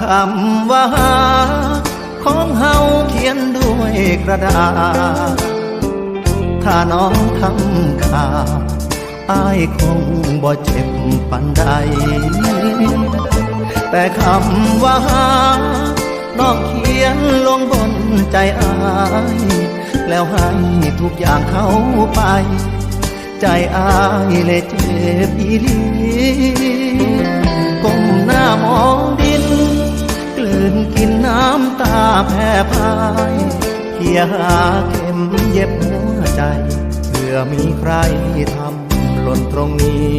คำว่าหาของเฮาเขียนด้วยกระดาษ ถ้าน้องทำขาวอายคงบ่เจ็บปันใด แต่คำว่าหาน้องเขียนลงบนใจอาย แล้วให้ทุกอย่างเขาไป ใจอายเลยเจ็บอีลี แผ่พายเพียหาเข็มเย็บหัวใจเพื่อมีใครทำหล่นตรงนี้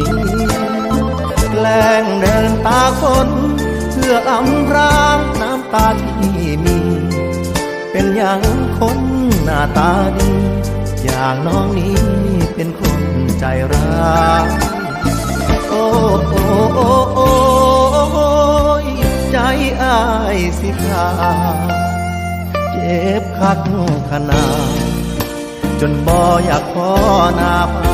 แกล้งเดินตาคนเพื่ออำรางน้ำตาที่มี เป็นอย่างคนหน้าตาดี อย่างน้องนี้เป็นคนใจร้ายโอ้โอ้โอ้โอ้ใจอายสิขาด บคักขนาดจนบ่อยากขอหน้าไป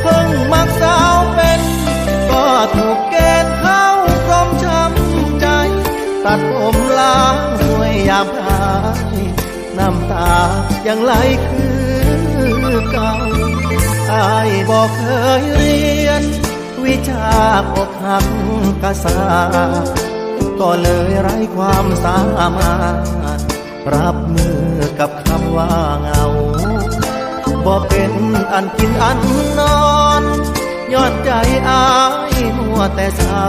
เพิ่งมักสาวเป็น ก็ถูกเกณฑ์เข้ากรมช้ำใจ ตัดผมล้างสวยยามพายน้ำตายังไหลคือเก่าอายบอกเคยเรียน วิชาอกหักกษา ก็เลยไร้ความสามารถ รับมือกับคำว่าเงาบ่เป็นอันกินอันนอนยอดใจอายมัวแต่เศร้า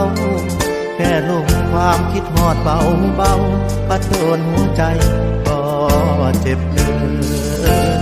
แค่ลงความคิดหอดเบาเบาปัดโดนหัวใจก็เจ็บเกินท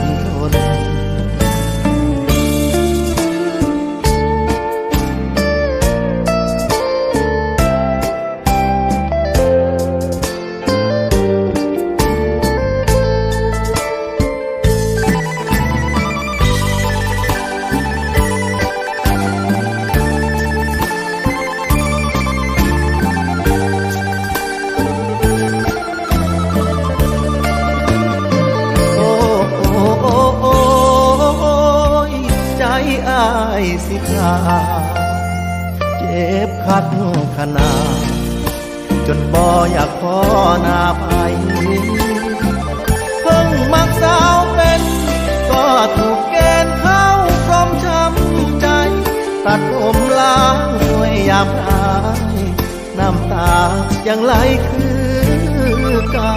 สิขาเจ็บคักขนาดจนบ่อยากขอหน้าไปเพิ่งมักสาวเป็น ก็ถูกเกณฑ์เข้ากรมช้ำใจ ตัดผมล้างสวยยามอายน้ำตายังไหลคือเก่า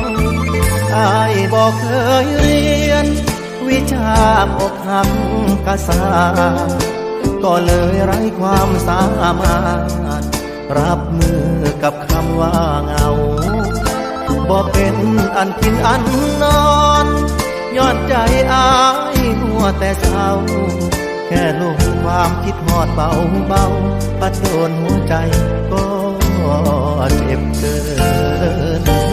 อายบอกเคยเรียน วิชาอกหักกษา ก็เลยไร้ความสามารถ รับมือกับคำว่าเงาบ่เป็นอันกินอันนอนยอดใจอายหัวแต่เศร้าแค่ลงความคิดหอดเบาเบาปัดโดนหัวใจก็เจ็บเกิน